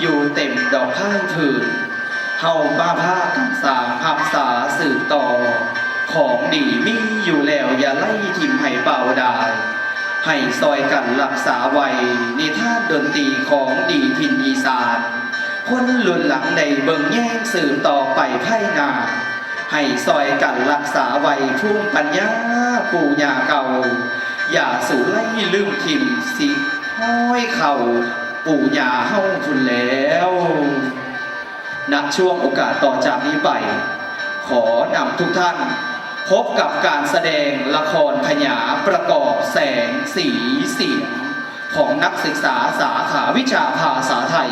อยู่เต็มดอกข้างถืนเฮาบ้าผ้ากันสาพักษาสืบต่อ ของดีมีอยู่แล้วอย่าไล่ทิมให้เป่าได้ ให้ซอยกันรักษาไว้นิทาดนตรีของดีทินอีสานคนรุ่นหลังในเบิ่งแย่งสืบต่อไปไพ่นา ให้ซอยกันรักษาไว้ภูมิปัญญาปู่ยาเก่า อย่าสู่ไล่ลืมทิมสิห้อยเข่า ปู่ย่าเฮาทุนแล้วณช่วงโอกาสต่อจากนี้ไป ขอนำทุกท่าน พบกับการแสดงละครพญาประกอบแสงสีเสียง ของนักศึกษาสาขาวิชาภาษาไทย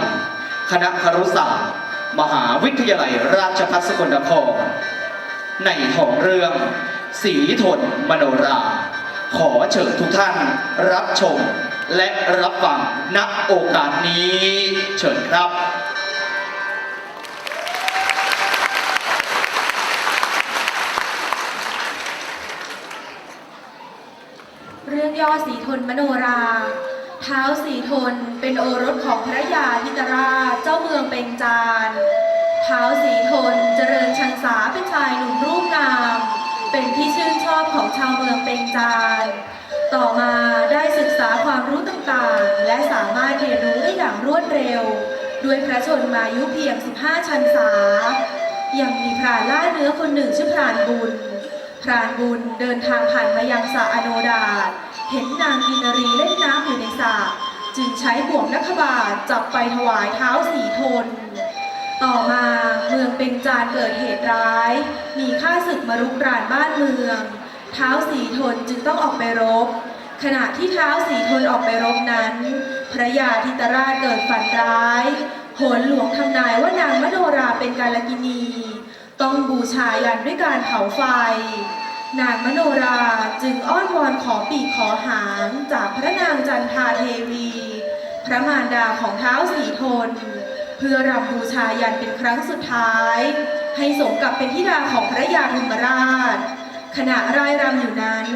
คณะครุศาสตร์ มหาวิทยาลัยราชภัฏสกลนคร ในท้องเรื่อง สีทนมโนรา ขอเชิญทุกท่านรับชม และรับฟังณโอกาสนี้ เชิญครับเรื่องย่อสีทนมโนรา เท้าสีทนเป็นโอรสของพระยาธิตราชเจ้าเมืองเปงจานเท้าสีทนเจริญชันษาเป็นชายหนุ่มรูปงาม เป็นที่ชื่นชอบของชาวเมืองเปงจาน ต่อมาได้ศึกษาความรู้ต่างๆ และสามารถเรียนรู้ได้อย่างรวดเร็ว ด้วยพระชนมายุเพียง 15 ชันษา ยังมีพรานล่าเนื้อคนหนึ่งชื่อพรานบุญ พรานบุญเดินทางผ่านมายังสระอโนดาตเห็นนางกินรีเล่นน้ำอยู่ในสระจึงใช้บ่วงนักบาทจับไปถวายเท้าสีทน ต่อมาเมืองเป็นจานเกิดเหตุร้าย มีข้าศึกมารุกรานบ้านเมือง เท้าสีทนจึงต้องออกไปรบ ขณะที่เท้าสีทนออกไปรบนั้น พระยาธิตราชเกิดฝันร้ายโหนหลวงทำนายว่านางมโนราเป็นกาลกินี ต้องบูชายันด้วยการเผาไฟ นางมโนราจึงอ้อนวอนขอปีกขอหางจากพระนางจันทาเทวี พระมารดาของเท้าสีทน เพื่อรำบูชายันเป็นครั้งสุดท้าย ให้สมกับเป็นธิดาของพระยาธรรมราช ขณะร่ายรำอยู่นั้น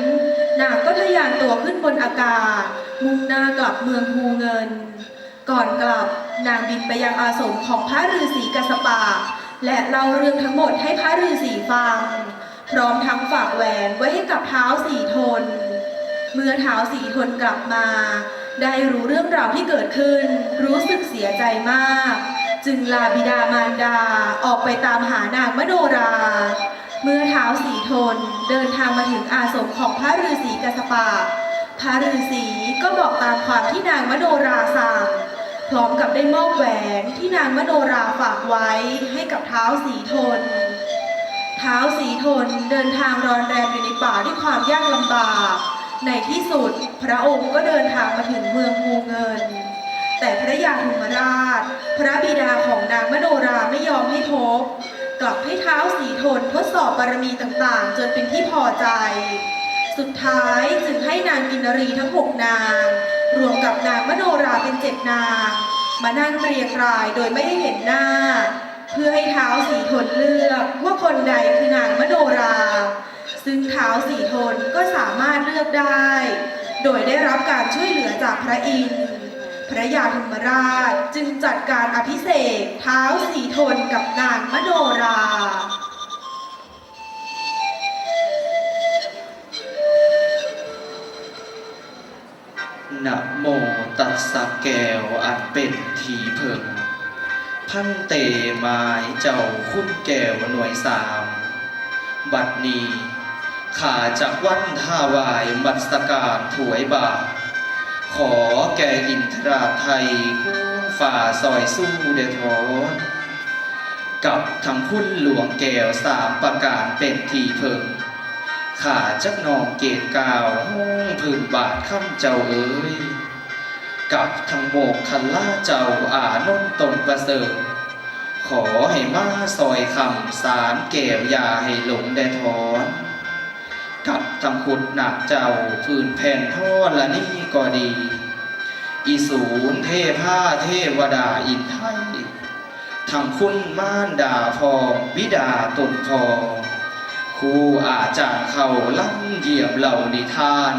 นางก็ทะยานตัวขึ้นบนอากาศ มุ่งหน้ากลับเมืองภูเงิน ก่อนกลับนางบินไปยังอาสมของพระฤาษีกัสปะและเล่าเรื่องทั้งหมดให้พระฤาษีฟัง พร้อมทั้งฝากแหวนไว้ให้กับเท้าสีทน เมื่อเท้าสีทนกลับมา ได้รู้เรื่องราวที่เกิดขึ้น รู้สึกเสียใจมาก จึงลาบิดามารดาออกไปตามหานางมโนรา เมื่อเท้าสีโทนเดินทางมาถึงอาสมของพระฤาษีกัสปะพระฤาษีก็บอกตามความที่นางมโนราสั่งพร้อมกับได้มอบแหวนที่นางมโนราฝากไว้ให้กับเท้าสีทน เท้าสีทนเดินทางรอนแรมอยู่ในป่าด้วยความยากลำบาก ในที่สุดพระองค์ก็เดินทางมาถึงเมืองภูเงิน แต่พระยาธรรมราช พระบิดาของนางมโนราไม่ยอมให้พบ กลับให้เท้าสีทนทดสอบบารมีต่างๆ จนเป็นที่พอใจ สุดท้ายจึงให้นางกินรีทั้งหกนาง รวมกับนางมโนราเป็นเจ็ดนาง มานั่งเรียงรายโดยไม่ให้เห็นหน้า เพื่อให้เท้าสีทนเลือกว่าคนใดคือนางมโนรา ซึ่งเท้าสีทนก็สามารถเลือกได้ โดยได้รับการช่วยเหลือจากพระอินทร์ พระยาธรรมราชจึงจัดการอภิเษกเท้าสีทนกับนางมโนรานะโมตัสสะแก้วอันเป็นทีเพิง พันเตไม้เจ้าคุณแก้วหน่วยสาม บัดนี้ข้าจากวันท่าวายมัสการถวยบาท ขอแก่อินทราไทยคู่ฝ่าซอยสู้เดทอนกับทั้งคุณหลวงแก้วสามประการเป็นทีเพิงขาจักนองเกตกาวห้องพื้นบาทข้ามเจ้าเอ๋ยกับทั้งโมกคันล่าเจ้าอานนตนประเสริฐขอให้มาซอยคำสารแก้วยาให้หลงได้อน กับทั้งขุดหนักเจ้าพื้นแผ่นทอดละนี่ก็ดี อีศูนเทผ้าเทวดาอินไทยทั้งคุณม่านดาพองวิดาตนพอครูอาจารย์เขาลั่งเยี่ยมเหล่านิทาน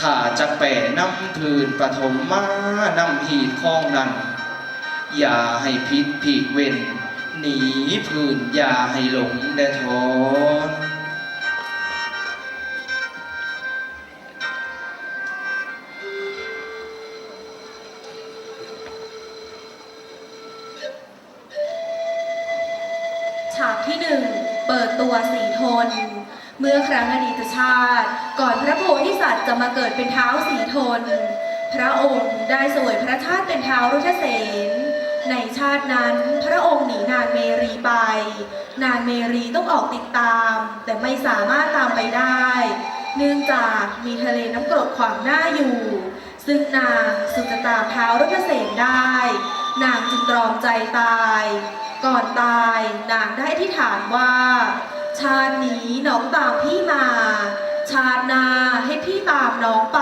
ข้าจะแป่น้ำพื้นปฐมมานำหีดข้องนั้น อย่าให้พิษผีเว้น หนีพื้นอย่าให้หลงแดทอน ชาติ ก่อนพระโพธิสัตว์จะมาเกิดเป็นเท้าสีทน พระองค์ได้สวยพระชาติเป็นเท้ารุทเสนในชาตินั้นพระองค์หนีนางเมรีไป นางเมรีต้องออกติดตาม แต่ไม่สามารถตามไปได้ เนื่องจากมีทะเลน้ำกรดขวางหน้าอยู่ ซึ่งนางสุจะตามเท้ารุทเสนได้ นางจึงตรอมใจตาย ก่อนตายนางได้ที่ฐานว่า ชาตินี้น้องตามพี่มา ชาติหน้าให้พี่ตามน้องไป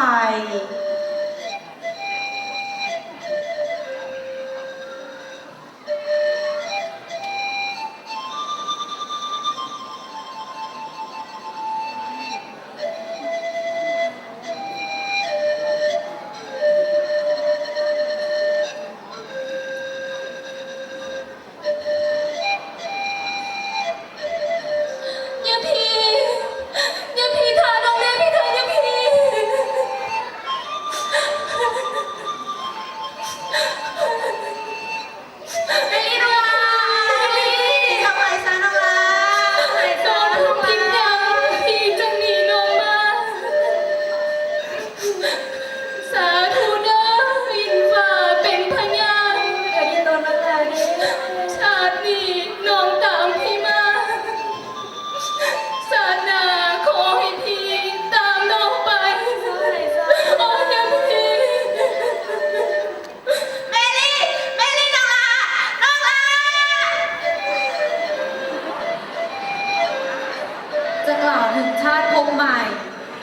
ถึงชาติภพใหม่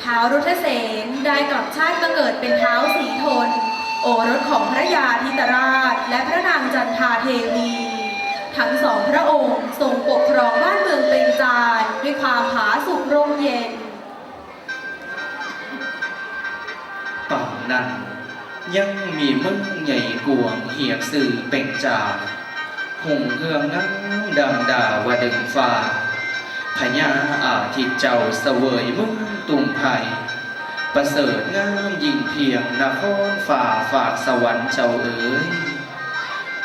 ท้าวรุทเสนได้กลับชาติมาเกิดเป็นเท้าวสีทน โอรสของพระยาธิตราช และพระนางจันทาเทวี ทั้งสองพระองค์ทรงปกครองบ้านเมืองเป็นจานด้วยความผาสุกร่มเย็นป่านนั้นยังมีมึงใหญ่กวงเหียกสื่อเป่งจาหงเฮืองน้ำดำดาวดึงฟ้า พญาอาทิตย์เจ้าเสวยมึงตุ่มไผ่ประเสริฐงามยิ่งเพียงนครฝ่าฝากสวรรค์เจ้าเอ๋ย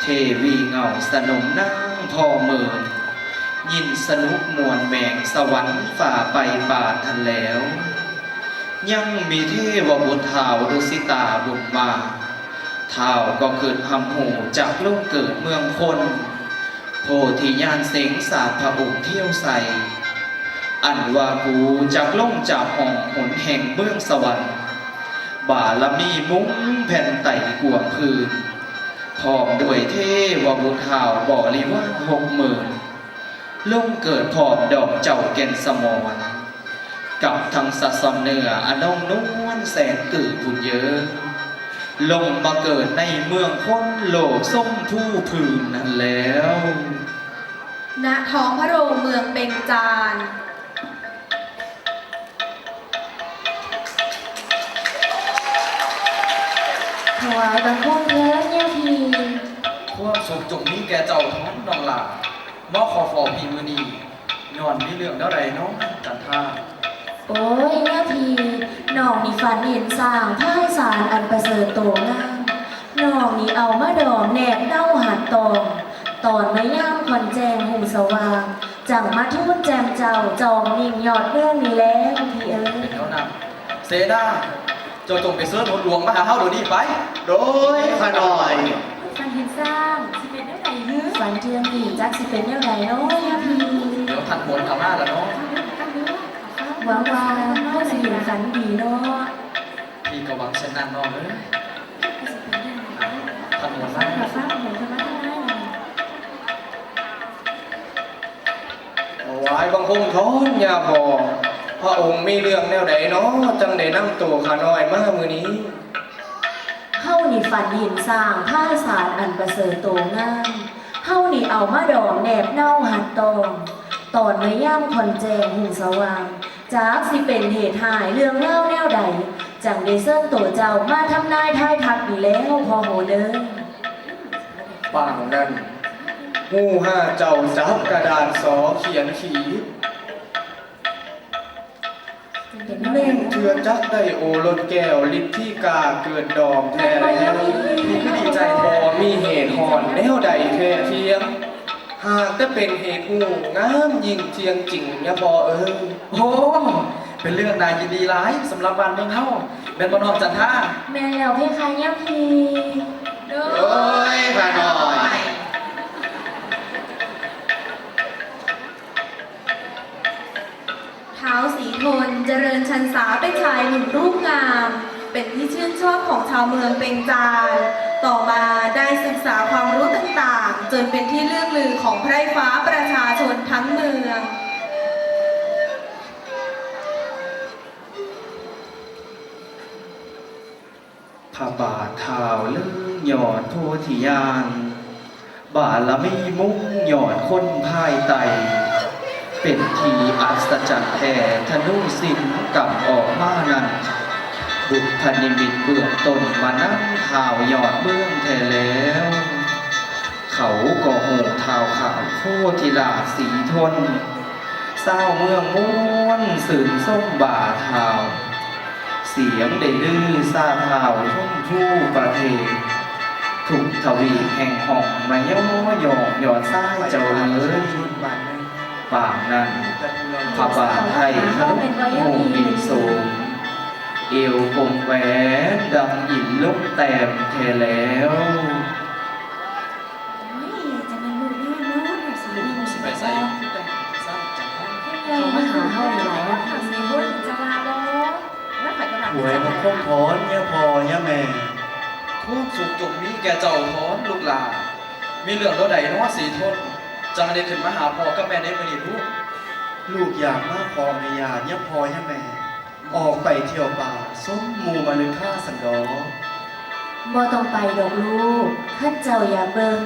เทวีเงาสนมนั่งพอเมินยินสนุกมวลแมงสวรรค์ฝ่าไปป่าทันแล้ว ยังมีเทวบุตรท้าดุสิตาบุญมาเท้าก็เกิดหำหูจากโลกเกิดเมืองคน โพธิญาณเสงสาพระองค์เที่ยวใส อันว่ากูจากล่งจากห้องหนแห่งเบื้องสวรรค์ บารมีมุ้งแผ่นไต่กวงพื้นพร้อมด้วยเทวบุตรท้าวบริวารหกหมื่นลงเกิดพร้อมดอกเจ้าแก่นสมรกับทางสัสอนเนืออนงนวลแสนตื่บุญเยอะ ลงมาเกิดในเมืองพ้นโลกส้มผู้พื้นนั่นแล้ว ณท้องพระโรงเมืองเป็นจาน วายบังคมเถิดอย่าพีความสุขจงนี้แก่เจ้าท้องน้องหลาบ่ขอฟอพีมือนีนอนมีเรื่องเท่าไรเนาะจันท่าโอ้ยอย่าพีน้องนี่ฝันเห็นสร้างพายสารอันประเสริฐโตงามน้องนี่เอามาดอมแนบเน่าหัดตองตอนไม่ย่ามคอนแจงหูสว่างจังมาทูนแจมเจ้าจองนิ่งยอดเรื่องนี้แล้วพี่เอ๋ยเป็นเท่านั้นเซด้าเจ้าจงไปเสิร์ชหนหลวงมาหาเฮาเดี๋ยวนี้ไป โดยขน่อยฝันเห็นสร้างสิเป็นแนวไหนฮึฝันเทืองอีจักสิเป็นแนวไหนเนาะอย่าพีเดี๋ยวทันบนเขามาแล้วเนาะหวังว่าเฮาสิอยู่ฝันดีเนาะพี่ก็หวังเช่นนั้นเนาะเอ้ยทันบนมาค่ะฟ้าเหมือนกันมาได้ ถวายบังคมท้อนอย่าบอกพระองค์มีเรื่องแนวใดเนาะจังได้นำตัวขาน้อยมามือนี้เฮา นี่ฝันเห็นสร้างผ้าสารอันประเสริฐโตงามเฮานี่เอามาดองแนบเน่าหัดตองตอนในย่ามคอนแจงหูสว่างจากสิเป็นเหตุหายเรื่องเล่าแนวใด จังได้เซิ่งตัวเจ้ามาทำนายทายทักอยู่แล้วพอโหเด้อป่างนั้นหูห้าเจ้าจับกระดานสอเขียนขีด เป็นแม่งเทือจักได้โอรสแก้วลิทที่กาเกิดดอกแท้แล้วดีใจพอมีเหตุหอนแนวใดแท้เทียมหากจะเป็นเหตุหูงามยิ่งเทียงจริงเนี่ยพอเออโอ้เป็นเรื่องนายยินดีร้ายสำหรับบ้านเมืองเฮาเป็นบนอมจันท่าแม่แล้วเพคะย่ำพีเด้อโอ้ยพาหน่อย ท้าวสีทนเจริญชันษาเป็นชายหนุ่มรูปงาม เป็นที่ชื่นชอบของชาวเมืองเปงจานต่อมาได้ศึกษาความรู้ต่างๆ จนเป็นที่เลื่องลือของไพร่ฟ้าประชาชนทั้งเมืองพระบาทเท้าเลื่องหยอดโพธิยาน บาละมีมุ่งหยอดคนภายไต เป็นทีอัศจรรย์แท้ธนุสินกับออกมานั้นบุพนิมิตเบื้องต้นมานั่งข่าวหยอดเบื้องแท้แล้ว เขาก็โหงท้าขาวโพธิลาสีทนเศร้าเมืองม้วนสื่นส้มบ่าเทาเสียงได้ลือซาเทาทุ่มทู่ประเทศทุกทวีแห่งห้องมาย่อยองหยอดซ้ายเจ้าเอ๋ย ปากนั้นพระบาทไทยขนมโมบินสูง เอวกลมแหวนดังอินลูกแต้มเทแล้วจะเป็นลูกแม่เนาะสีนี่สิไปใส่สร้างจันท่าเขามาหาเฮาหลายนะพี่สีทนจะมาแล้วไม่ขายกระดาษหวยมันคงถอนเนี่ยพอย่าแม่ความสุขจงมีแก่เจ้าท้อนลูกหลามีเรื่องตัวใดเน้อสีทน จังได้ขึ้นมาหาพ่อกับแม่ในมือนี้ลูกลูกอยากมาขอแม่ยาเนี่ยพอย่าแม่ ออกไปเที่ยวป่าส้มหมูมาลึกค่าสันดอบ่ต้องไปดอกลูกท่านเจ้าอย่าเบิง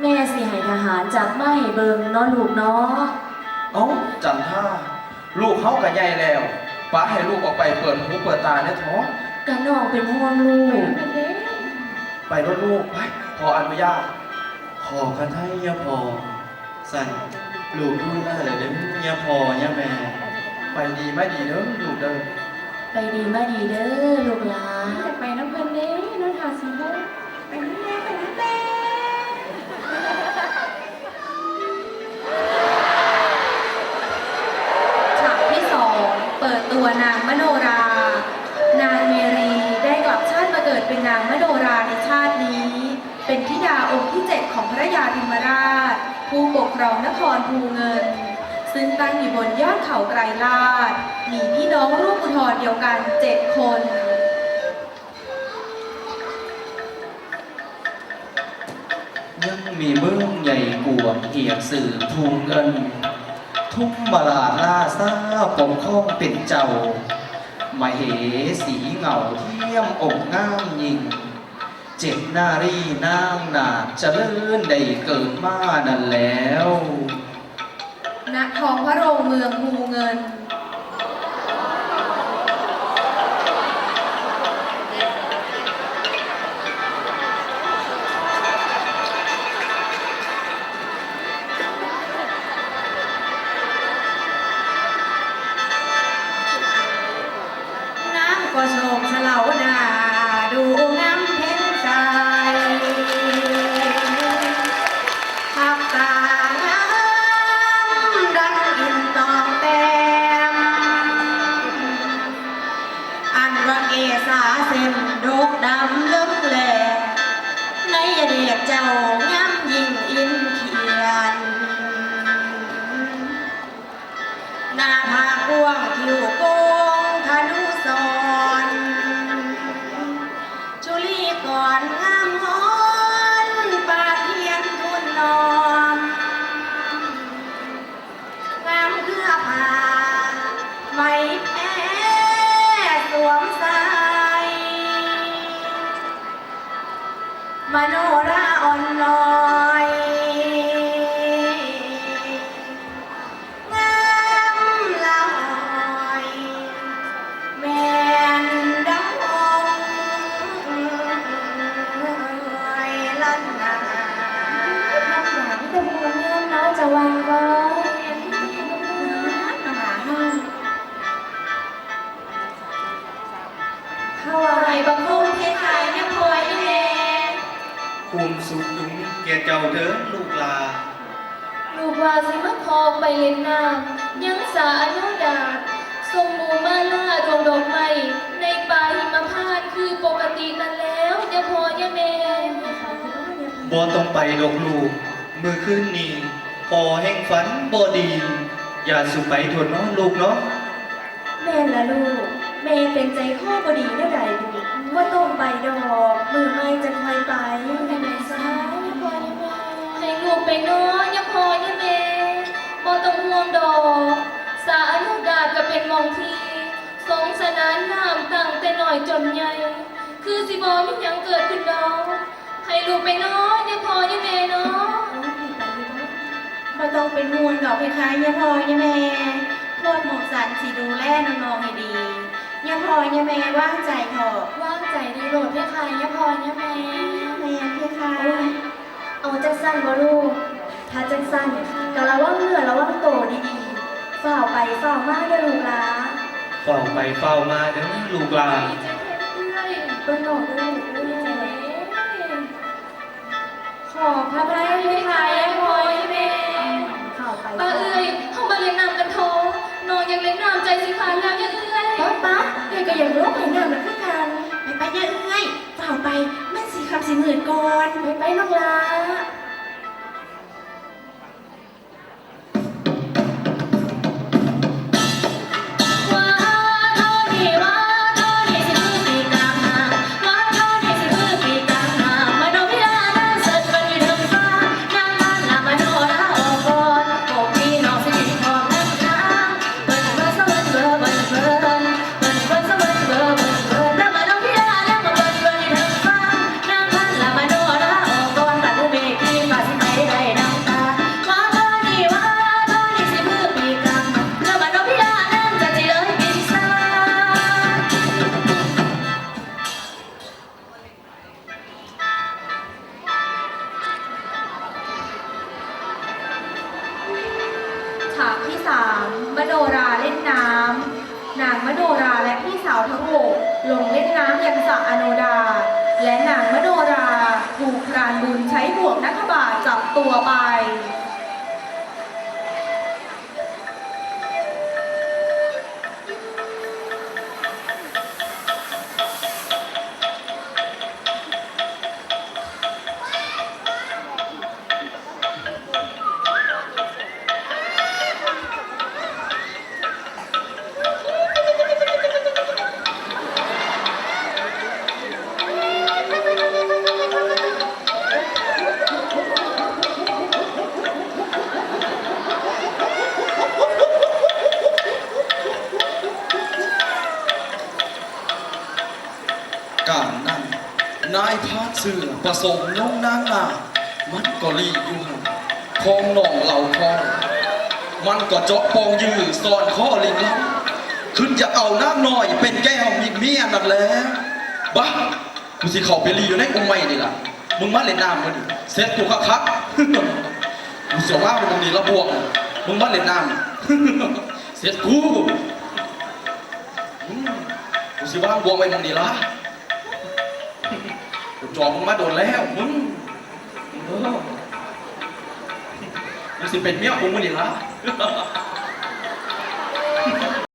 แม่สิให้ทหารจับมาให้เบิงเนาะลูกเนาะเอ้าจันท่าลูกเฮากันใหญ่แล้วป้าให้ลูกออกไปเปิดหูเปิดตาเนี่ยท้องกะน้องเป็นห่วงลูก ไปรถลูกไปพออนุญาตขอกันให้ย่าพอ สั่นลูกดูแลเลยเด้อย่าพอย่าแม่ไปดีไม่ดีเด้อลูกเด้อไปดีมาดีเด้อลูกหลานไปน้ำเพลินเด้น้องทาสีทนไปน้ำแน่ไปน้ำแน่ฉากที่สองเปิดตัวนางมโนรา นางเมรีได้กลับชาติมาเกิดเป็นนางมโนราในชาตินี้ เป็นธิดาองค์ที่เจ็ดของพระยาธรรมราช ผู้ปกครองนครภูเงิน ซึ่งตั้งอยู่บนยอดเขาไกรลาด มีพี่น้องร่วมอุทธรเดียวกันเจ็ดคนยังมีเบื้องใหญ่กวงเหียบสื่อภูเงิน ทุ่มมาลาลาซาปกข้องเป็นเจ้ามาเหสีเหงาเที่ยมอกงามยิง จ็ดนารีนางนาจะเลื่อนได้เกิดมานั่นแล้ว ณท้องพระโรงเมืองภูเงิน แพ้สวมใส่มโนราอ่อนลอย ว่าสิมาขอไปเล่นน้ำยังสาอนุญาตส่งหมูมาล่าดวงดอกไม้ในป่าหิมพานต์คือปกตินั่นแล้วอย่าพออย่าแม่บ่ต้องไปดอกลูก มือขึ้นนี่พอแห่งฝันบ่ดี อย่าสุไปทนเนาะลูกเนาะแม่ละลูก แม่เป็นใจข้อบดีได้ใดลูกว่าต้องไปดอก มือไม่จะคอยไปแม่แม่สายอย่าพ ไปเนาะอย่าพออย่าแม่บ่ต้องห่วงดอก สาอนุญาตก็เป็นหมองทีสงสนานน้ำตั้งแต่น้อยจนใหญ่ คือสิบอมีหยังเกิดขึ้นดอกให้ลูกไปเนาะอย่าพออย่าแม่เนาะก็ต้องเป็นห่วงดอกเพคะยาพอยาแม่พวกหมอกสันสีดูแลน้องๆให้ดียาพอยาแม่ว่างใจเถอะว่างใจดีโหลดเพคะอย่าพออย่าแม่แม่เพคะ เอาจังสั้นบ่ลูกถ้าจังสั้นก็ระวังเรือระวังโตดีๆฝ่าวไปฝ่าวมาเด้อลูกหลาเฝ้าไปเฝ้ามาเด้อลูกหลานเปิ้นบอกเด้อลูกเอ้ยขอพระพายเพคะยาพอยาแม่ฝ่าวไปป้าเอ้ยเข้ามาเล่นน้ำกันโถน้องยังเล่นน้ำใจสิขาดแล้วอยังเอ้ยป๊าป๊าเอ้ยก็ยังรู้ให้น้ำมันคือกันไปไปเยอะเอ้ยเฝ้าไปมันสี คำสีหมื่นก่อนไปไปน้องลา สระอโนดา และนางมโนราถูกพรานบุญใช้บ่วงนักบาจับตัวไป นายพาดเสือประสงค์น้องนางนามันก็รีอยู่หันคองหนองเหล่าคองมันก็เจาะปองยือสอนข้อลิงลับขึ้นจะเอาน้ำหน่อยเป็นแก้วมีเมียนั่นแหละบ้ากูสิเขาไปรีอยู่ในอุ้มไม่นี่ล่ะมึงมาเล่นน้ำมาดิเซ็ตกูคักคักๆกูเสียว่ามึงนี่ละบวกมึงมาเล่นน้ำเซ็ตกูอืมกูสิว่าบวกไปมึงนี่ละ จองมาโดนแล้วมึงเออมันสิเป็นเมียผมมึงนี่ละ